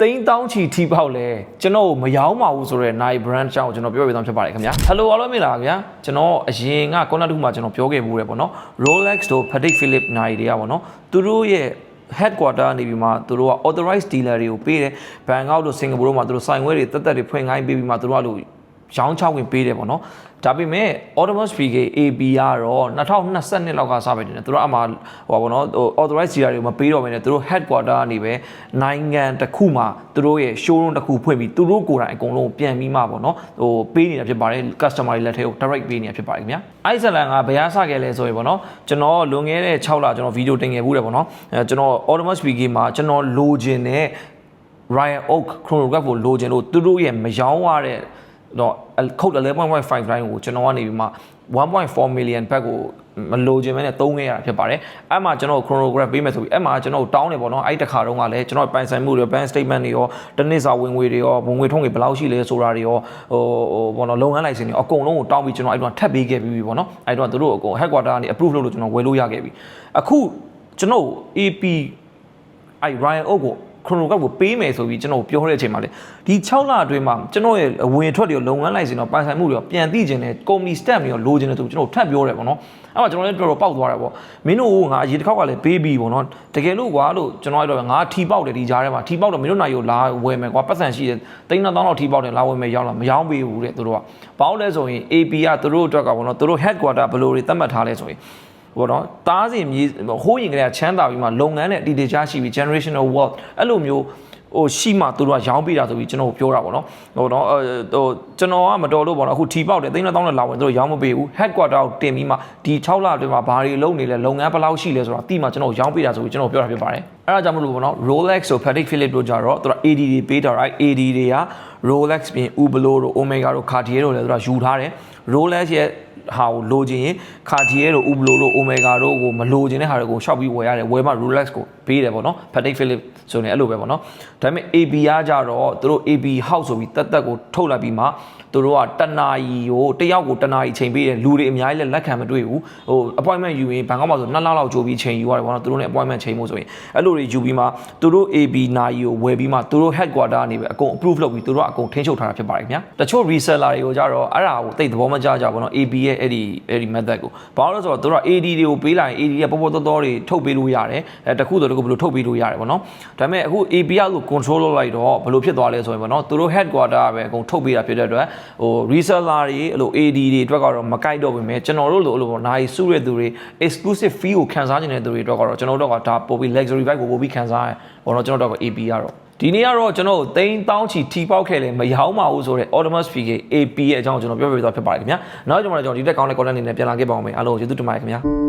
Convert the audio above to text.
တိန်းတောင်းချီထိပေါက်လဲကျွန်တော်မယောင်းပါဘူးဆိုတော့ night brand ကြောင့်ကျွန်တော်ပြောပြသွားဖြစ်ပါတယ်ခင်ဗျာ Hello အားလုံးမင်္ဂလာပါခင်ဗျာကျွန်တော်အရင်က corner 2မှာကျွန်တော်ပြောခဲ့မှုတယ်ပေါ့နော် Rolex တို့ Patek Philippe နိုင်တွေကပေါ့နော်သူတို့ရဲ့ headquarter နေပြီးမှသူတို့က authorized dealer တွေကိုပေးတယ်ဘန်ကောက်တို့စင်ကာပူတို့မှာသူတို့ဆိုင်ဝဲတွေတက်တက်တွေဖွင့်ခိုင်းပေးပြီးမှသူတို့ကလို့ ရောင်းချဝင်ပေးတယ်ပေါ့နော်ဒါပေမဲ့ Autonomous PK AB ကတော့2022လောက်ကစပဲတင်တယ်သူတို့အမှဟိုပါဘောနော်ဟို authorized dealer တွေကိုမပေးတော့ဘဲနဲ့သူတို့ headquarter ကနေပဲနိုင်ငံတစ်ခုမှာသူတို့ရဲ့ showroom တစ်ခုဖွင့်ပြီးသူတို့ကိုယ်တိုင်အကုန်လုံးပြန်ပြီးမှပေါ့နော်ဟိုပေးနေတာဖြစ်ပါတယ် customer တွေလက်ထဲကို direct ပေးနေတာဖြစ်ပါတယ်ခင်ဗျာအိုက်ဇလန်ကဘယ်ရစခဲ့လဲဆိုရင်ပေါ့နော်ကျွန်တော်လွန်ခဲ့တဲ့6လကျွန်တော်ဗီဒီယိုတင်ခဲ့ဘူးတယ်ပေါ့နော်အဲကျွန်တော် Autonomous PK မှာကျွန်တော်လိုချင်တဲ့ Ryan Oak chronograph ကိုလိုချင်လို့သူတို့ရဲ့မယောင်းရတဲ့ တော့ခုတ်11.5တိုင်းကိုကျွန်တော်ကနေပြီးမှ1.4 million ဘက်ကိုမလိုချင်မဲနဲ့သုံးခဲ့ရတာဖြစ်ပါတယ်အဲ့မှာကျွန်တော် chronograph ပေးမယ်ဆိုပြီးအဲ့မှာကျွန်တော်တောင်းတယ်ပေါ့နော်အဲ့တခါတုန်းကလည်းကျွန်တော်ပိုင်ဆိုင်မှုတွေ bank statement တွေရောတနစ်စာဝင်ငွေတွေရောဝင်ငွေထုံးငွေဘယ်လောက်ရှိလဲဆိုတာတွေရောဟိုဟိုပေါ့နော်လုပ်ငန်းလိုင်စင်တွေအကုန်လုံးကိုတောင်းပြီးကျွန်တော်အဲ့တော့ထပ်ပေးခဲ့ပြီးပြီပေါ့နော်အဲ့တော့သူတို့အကုန် headquarter ကနေ approve လုပ်လို့ကျွန်တော်ဝယ်လို့ရခဲ့ပြီအခုကျွန်တော် AP အဲ့ Ryan Oak ကို chronograph ကိုပေးမယ်ဆိုပြီးကျွန်တော်ပြောတဲ့အချိန်မှာလေဒီ6လအတွင်းမှာကျွန်တော်ရဲ့အဝင်အထွက်တွေလုပ်ငန်းလိုင်စင်တော့ပိုင်ဆိုင်မှုတွေရောပြန်သိကျင်တယ် company stamp တွေရောလိုချင်တယ်ဆိုကျွန်တော်ထပ်ပြောတယ်ပေါ့နော်အဲ့မှာကျွန်တော်လည်းတော်တော်ပေါက်သွားတယ်ပေါ့မင်းတို့ကငါအရေးတစ်ခေါက်ကလည်းပေးပြီးပေါ့နော်တကယ်လို့ကွာလို့ကျွန်တော်အဲ့တော့ငါထီပေါက်တယ်ဒီကြားထဲမှာထီပေါက်တော့မင်းတို့နိုင်ရောလာဝယ်မယ်ကွာပတ်စံရှိတယ်တိန်းတော့တော့ထီပေါက်တယ်လာဝယ်မယ်ရောက်လာမရောင်းပေးဘူးတဲ့သူတို့ကဘာလို့လဲဆိုရင် AP ကသူတို့အတွက်ကပေါ့နော်သူတို့ headquarter ဘယ်လိုတွေသတ်မှတ်ထားလဲဆိုရင် ဘောနော်တားစီမြေဟိုးရင်ကလေးကချမ်းသာပြီးမှလုပ်ငန်းနဲ့အတီတေချာရှိပြီး generational wealth အဲ့လိုမျိုးဟိုရှိမှသူတို့ကရောင်းပေးတာဆိုပြီးကျွန်တော်ပြောတာပေါ့နော်ဟိုတော့ဟိုကျွန်တော်ကမတော်လို့ပေါ့နော်အခုထီပေါက်တယ်သိန်းတောင်းနဲ့လာဝင်သူတို့ရောင်းမပေးဘူး headquarter ကိုတင်ပြီးမှဒီ6လအတွင်းမှာဘာတွေလုပ်နေလဲလုပ်ငန်းဘယ်လောက်ရှိလဲဆိုတာတိမှကျွန်တော်ရောင်းပေးတာဆိုပြီးကျွန်တော်ပြောတာဖြစ်ပါတယ်အဲ့ဒါကြောင့်မလို့ပေါ့နော် Rolex ဆို Patek Philippe တို့ကြတော့သူက AD တွေပေးတာ right AD တွေက Rolex ပြင် Ublo တို့ Omega တို့ Cartier တို့လည်းသူကယူထားတယ် Rolex ရဲ့ ဟာကိုလိုချင်ရင် Cartier တို့ Ublo တို့ Omega တို့ကိုမလိုချင်တဲ့ဟာတွေကိုရှောက်ပြီးဝယ်ရတယ်ဝယ်မှ Rolex ကို ပေးတယ်ပေါ့နော် Patek Philippe ဆိုနေအဲ့လိုပဲပေါ့နော်ဒါပေမဲ့ AB ကကြတော့သူတို့ AB house ဆိုပြီးတက်တက်ကိုထုတ်လိုက်ပြီးမှသူတို့ကတနာရီကိုတယောက်ကိုတနာရီချိန်ပေးတယ်လူတွေအများကြီးလည်းလက်ခံမတွေ့ဘူးဟို appointment ယူရင်ဘန်ကောက်မှာဆို2လလောက်ကြိုပြီးချိန်ယူရတယ်ပေါ့နော်သူတို့ ਨੇ appointment ချိန်ဖို့ဆိုရင်အဲ့လိုတွေယူပြီးမှသူတို့ AB နာရီကိုဝယ်ပြီးမှသူတို့ headquarter ကနေပဲအကုန် approve လုပ်ပြီးသူတို့ကအကုန်ထိန်းချုပ်ထားတာဖြစ်ပါတယ်ခင်ဗျာတချို့ reseller တွေကိုကြတော့အဲ့ဒါကိုတိတ်သဘောမကျကြဘူးနော် AB ရဲ့အဲ့ဒီအဲ့ဒီ method ကိုဘာလို့လဲဆိုတော့သူတို့က AD တွေကိုပေးလိုက်ရင် AD ရဲ့ပေါ်ပေါ်တော်တော်တွေထုတ်ပေးလို့ရတယ်အဲတခုတော့တခုဘယ်လိုထုတ်ပေးလို့ရတယ်ပေါ့နော်ဒါပေမဲ့အခု AB ကလို့ control လုပ်လိုက်တော့ဘယ်လိုဖြစ်သွားလဲဆိုရင်ပေါ့နော်သူတို့ headquarter ကပဲအကုန်ထုတ်ပေးတာဖြစ်တဲ့အတွက်ဟို reseller တွေအဲ့လို AD တွေအတွက်ကတော့မကိုက်တော့ဘူးမြဲကျွန်တော်တို့လိုအဲ့လိုပေါ့နိုင်စုတဲ့သူတွေ exclusive fee ကိုခံစားနေတဲ့သူတွေအတွက်ကတော့ကျွန်တော်တို့ကဒါပို့ပြီး luxury bike ကိုပို့ပြီးခံစားရပေါ့နော်ကျွန်တော်တို့က AP ကတော့ဒီနေ့ကတော့ကျွန်တော်သိန်းတောင်းချီထီပေါက်ခဲ့လဲမယောင်းပါဘူးဆိုတော့ Autonomous PK AP ရဲ့အကြောင်းကိုကျွန်တော်ပြောပြပေးသွားဖြစ်ပါတယ်ခင်ဗျာနောက်ကျွန်တော်လည်းကျွန်တော်ဒီတက်ကောင်းတဲ့ content အနေနဲ့ပြန်လာခဲ့ပါအောင်မယ်အားလုံးကိုကျေးဇူးတင်ပါတယ်ခင်ဗျာ